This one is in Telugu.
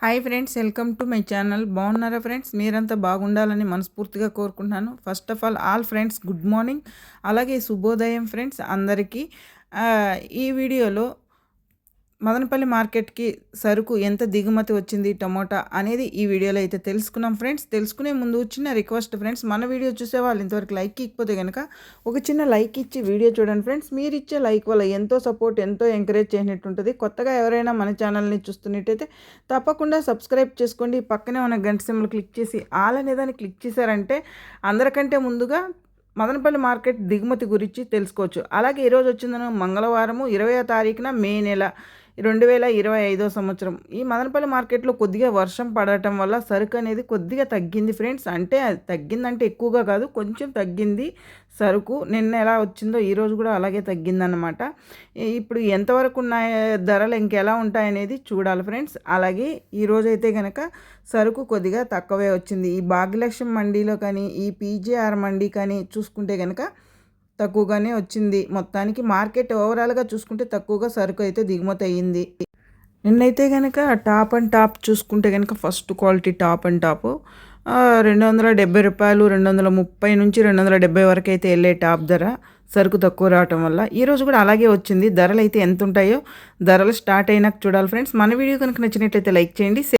Hi friends welcome to my channel. బాగున్నారా ఫ్రెండ్స్? మీరంతా బాగుండాలని మనస్ఫూర్తిగా కోరుకుంటున్నాను. First of all all friends good morning అలాగే శుభోదయం ఫ్రెండ్స్ అందరికీ. ఈ వీడియోలో మదనపల్లి మార్కెట్కి సరుకు ఎంత దిగుమతి వచ్చింది టమోటా అనేది ఈ వీడియోలో అయితే తెలుసుకున్నాం ఫ్రెండ్స్. తెలుసుకునే ముందు చిన్న రిక్వెస్ట్ ఫ్రెండ్స్ మన వీడియో చూసే వాళ్ళు ఇంతవరకు లైక్ ఇకపోతే కనుక ఒక చిన్న లైక్ ఇచ్చి వీడియో చూడండి ఫ్రెండ్స్. మీరు ఇచ్చే లైక్ వల్ల ఎంతో సపోర్ట్ ఎంతో ఎంకరేజ్ చేసినట్టు ఉంటుంది కొత్తగా ఎవరైనా మన ఛానల్ని చూస్తున్నట్టయితే తప్పకుండా సబ్స్క్రైబ్ చేసుకోండి. పక్కనే ఉన్న గంట సింబల్ క్లిక్ చేసి ఆల్ అనేదాన్ని క్లిక్ చేశారంటే అందరికంటే ముందుగా మదనపల్లి మార్కెట్ దిగుమతి గురించి తెలుసుకోవచ్చు. అలాగే ఈరోజు వచ్చిందను మంగళవారము ఇరవై తారీఖున మే నెల. రెండు వేల ఇరవై ఐదో సంవత్సరం. ఈ మదనపల్లి మార్కెట్లో కొద్దిగా వర్షం పడటం వల్ల సరుకు అనేది కొద్దిగా తగ్గింది ఫ్రెండ్స్. అంటే అది తగ్గిందంటే ఎక్కువగా కాదు కొంచెం తగ్గింది సరుకు. నిన్న ఎలా వచ్చిందో ఈరోజు కూడా అలాగే తగ్గిందన్నమాట. ఇప్పుడు ఎంతవరకు ఉన్నాయి ధరలు ఇంకెలా ఉంటాయనేది చూడాలి ఫ్రెండ్స్. అలాగే ఈరోజు అయితే కనుక సరుకు కొద్దిగా తక్కువే వచ్చింది. ఈ భాగ్యలక్ష్మి మండీలో కానీ ఈ పీజీఆర్ మండీ కానీ చూసుకుంటే కనుక తక్కువగానే వచ్చింది. మొత్తానికి మార్కెట్ ఓవరాల్గా చూసుకుంటే తక్కువగా సరుకు అయితే దిగుమతి అయ్యింది. నిన్నైతే కనుక టాప్ అండ్ టాప్ చూసుకుంటే కనుక first quality top and top రెండు వందల డెబ్బై రూపాయలు రెండు వందల ముప్పై నుంచి రెండు వందల డెబ్బై వరకు అయితే వెళ్ళే టాప్ ధర సరుకు తక్కువ రావటం వల్ల ఈరోజు కూడా అలాగే వచ్చింది. ధరలు అయితే ఎంత ఉంటాయో ధరలు స్టార్ట్ అయినాక చూడాలి ఫ్రెండ్స్. మన వీడియో కనుక నచ్చినట్లయితే లైక్ చేయండి